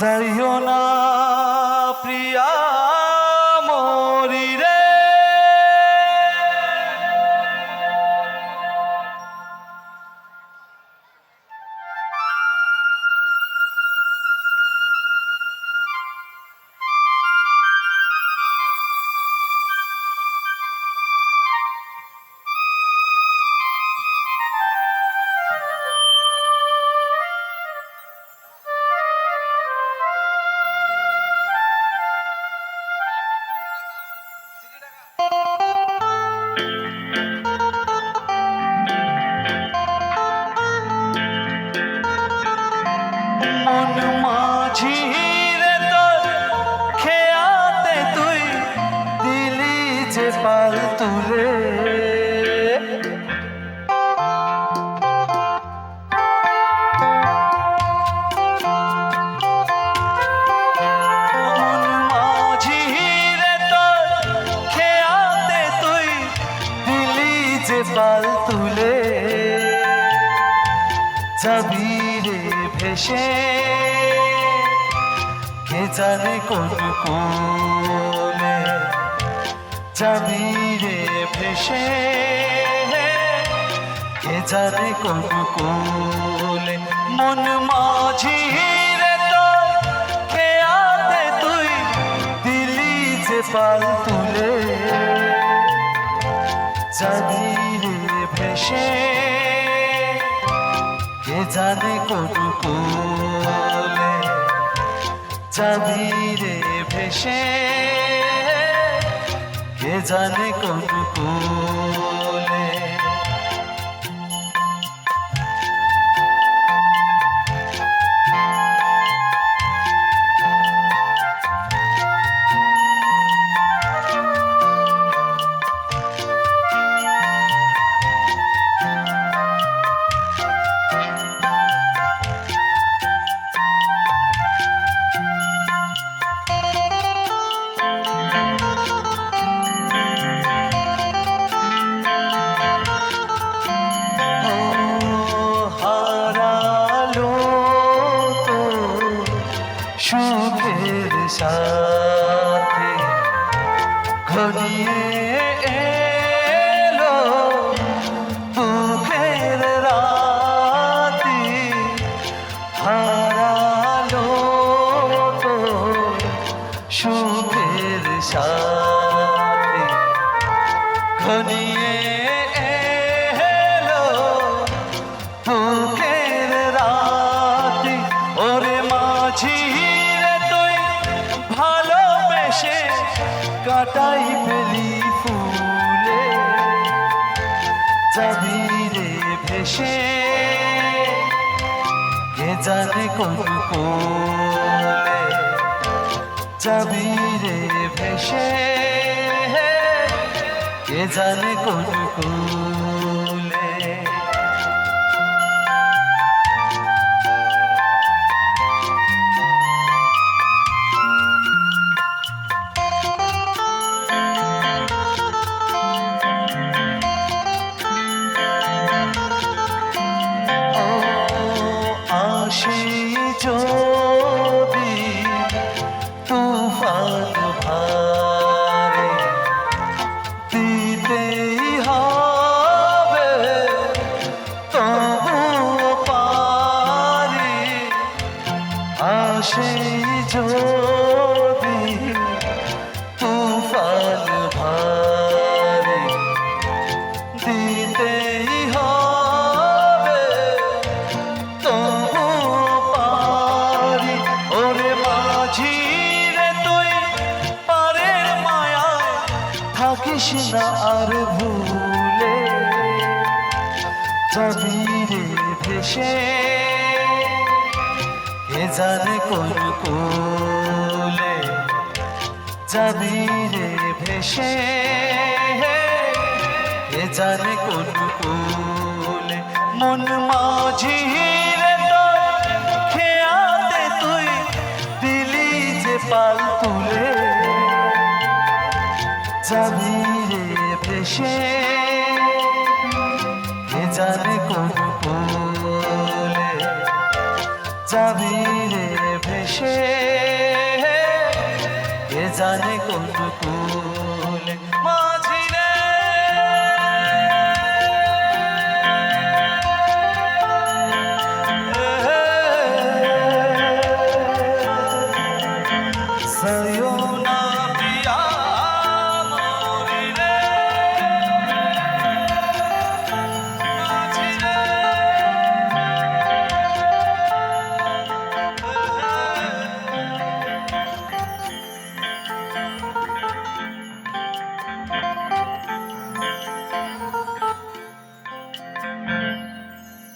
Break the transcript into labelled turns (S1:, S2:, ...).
S1: যাইও না। যে পাল তুলে পাল তুলে যাবি রে ভেসে কে জানে কোন কোলে যাবি রে ভেসে কে জানে কোন কোলে? মন মাঝি রে তোর খেয়াতে তুই দিলি যে পাল তুলে? যাবি রে ভেসে কে জানে কোন কোলে? যাবি রে ভেসে কে জানে কোন সুখের সাথে ঘনিয়ে এলো বুকের রাতি। ওরে মাঝি কাটাই পেলি ফুলে। যাবি রে ভেসে কে জানে কোন কোলে। যাবি ভেসে কে জানে কোন কোলে থাকিস না আর ভুলে যাবি রে ভেসে কে জানে কোন কোলে যাবি রে ভেসে কে জানে কোন কোলে মন মাঝি খেয়াতে তুই দিলি যে পাল তুলে যাবি ভেসে কে জানে কোন ফুলে যাবি ভেসে কে জানে কোন কুলে